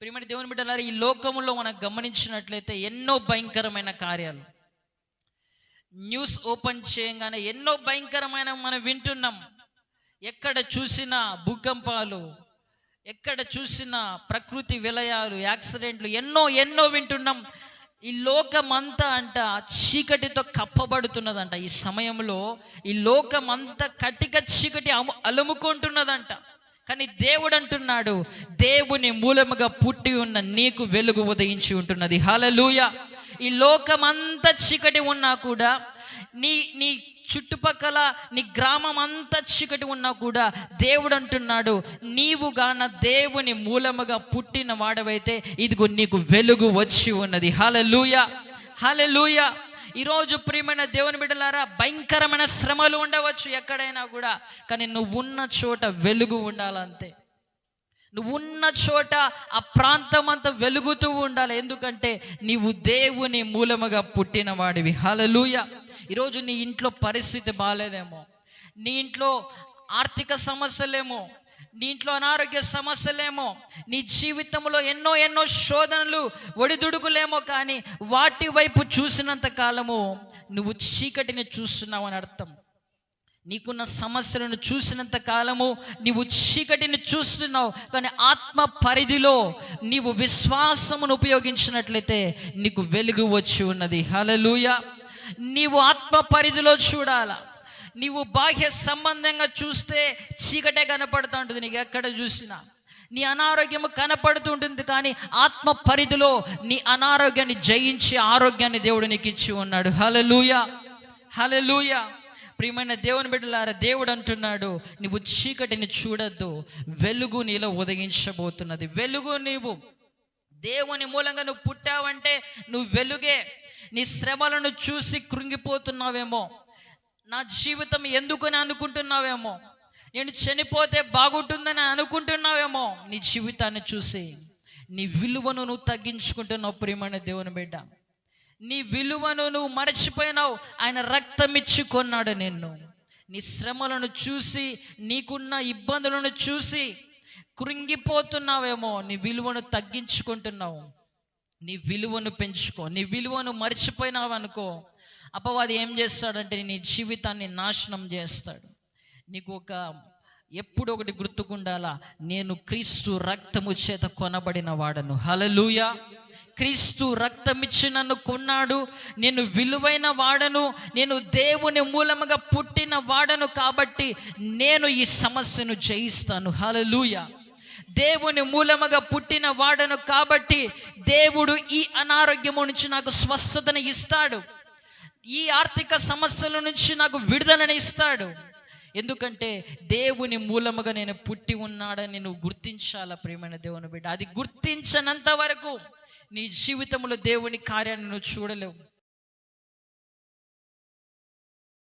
ప్రియమైన దేవుని బిడ్డలారా ఈ లోకంలో మనం గమనించినట్లయితే ఎన్నో భయంకరమైన కార్యాలు. న్యూస్ ఓపెన్ చేయగానే ఎన్నో భయంకరమైన మనం వింటున్నాం. ఎక్కడ చూసినా భూకంపాలు ఎక్కడ చూసినా ప్రకృతి విలయాలు యాక్సిడెంట్లు ఎన్నో ఎన్నో వింటున్నాం. ఈ లోకమంతా అంట చీకటితో కప్పబడుతున్నదంట. ఈ సమయంలో ఈ లోకమంతా కటిక చీకటి అము అలుముకుంటున్నదంట. కానీ దేవుడు అంటున్నాడు దేవుని మూలముగా పుట్టి ఉన్న నీకు వెలుగు ఉదయించి ఉంటున్నది. హలలుయ ఈ లోకమంతా చీకటి ఉన్నా కూడా నీ నీ చుట్టుపక్కల నీ గ్రామం అంతా చీకటి ఉన్నా కూడా దేవుడు అంటున్నాడు నీవు గాన దేవుని మూలముగా పుట్టిన వాడవైతే ఇదిగో నీకు వెలుగు వచ్చి ఉన్నది. హలలుయ హలలుయ ఈరోజు ప్రియమైన దేవుని బిడ్డలారా భయంకరమైన శ్రమలు ఉండవచ్చు ఎక్కడైనా కూడా కానీ నువ్వు ఉన్న చోట వెలుగు ఉండాలంతే. నువ్వు ఉన్న చోట ఆ ప్రాంతం అంతా వెలుగుతూ ఉండాలి. ఎందుకంటే నీవు దేవుని మూలముగా పుట్టినవాడివి. హలలుయ ఈరోజు నీ ఇంట్లో పరిస్థితి బాగాలేదేమో నీ ఇంట్లో ఆర్థిక సమస్యలేమో. నీ ఇంట్లో అనారోగ్య సమస్యలేమో నీ జీవితంలో ఎన్నో ఎన్నో శోధనలు ఒడిదుడుకులేమో కానీ వాటి వైపు చూసినంత కాలము నువ్వు చీకటిని చూస్తున్నావు అని అర్థం. నీకున్న సమస్యలను చూసినంత కాలము నీవు చీకటిని చూస్తున్నావు కానీ ఆత్మ పరిధిలో నీవు విశ్వాసమును ఉపయోగించినట్లయితే నీకు వెలుగు వచ్చి ఉన్నది. హలలుయ నీవు ఆత్మ పరిధిలో చూడాలా. నీవు బాహ్య సంబంధంగా చూస్తే చీకటే కనపడుతూ ఉంటుంది. నీకు ఎక్కడ చూసినా నీ అనారోగ్యము కనపడుతుంటుంది కానీ ఆత్మ పరిధిలో నీ అనారోగ్యాన్ని జయించి ఆరోగ్యాన్ని దేవుడు నీకు ఇచ్చి ఉన్నాడు. హలలుయ హలలుయ ప్రియమైన దేవుని బిడ్డలారా దేవుడు అంటున్నాడు నువ్వు చీకటిని చూడొద్దు. వెలుగు నీలో ఉదగించబోతున్నది వెలుగు నీవు. దేవుని మూలంగా నువ్వు పుట్టావంటే నువ్వు వెలుగే. నీ శ్రమలను చూసి కృంగిపోతున్నావేమో. నా జీవితం ఎందుకని అనుకుంటున్నావేమో? నేను చనిపోతే బాగుంటుందని అనుకుంటున్నావేమో? నీ జీవితాన్ని చూసి నీ విలువను నువ్వు తగ్గించుకుంటున్నావు ప్రియమైన దేవుని బిడ్డ. నీ విలువను నువ్వు మరచిపోయినావు ఆయన రక్తం ఇచ్చి కొన్నాడు నిన్ను. నీ శ్రమలను చూసి నీకున్న ఇబ్బందులను చూసి కృంగిపోతున్నావేమో? నీ విలువను తగ్గించుకుంటున్నావు. నీ విలువను పెంచుకో. నీ విలువను మర్చిపోయినావు అనుకో అపవాది ఏం చేస్తాడంటే నీ జీవితాన్ని నాశనం చేస్తాడు. నీకు ఒక ఎప్పుడు ఒకటి గుర్తుకుండాలా నేను క్రీస్తు రక్తము చేత కొనబడిన వాడను. హలలుయ క్రీస్తు రక్తమిచ్చి నన్ను కొన్నాడు. నేను విలువైన వాడను. నేను దేవుని మూలముగా పుట్టిన వాడను కాబట్టి నేను ఈ సమస్యను జయిస్తాను. హలలుయ దేవుని మూలముగా పుట్టిన వాడను కాబట్టి దేవుడు ఈ అనారోగ్యము నుంచి నాకు స్వస్థతను ఇస్తాడు. ఈ ఆర్థిక సమస్యల నుంచి నాకు విడుదలని ఇస్తాడు. ఎందుకంటే దేవుని మూలముగా నేను పుట్టి ఉన్నాడని నువ్వు గుర్తించాలా ప్రియమైన దేవుని బిడ్డ? అది గుర్తించనంత వరకు నీ జీవితంలో దేవుని కార్యాన్ని నువ్వు చూడలేవు.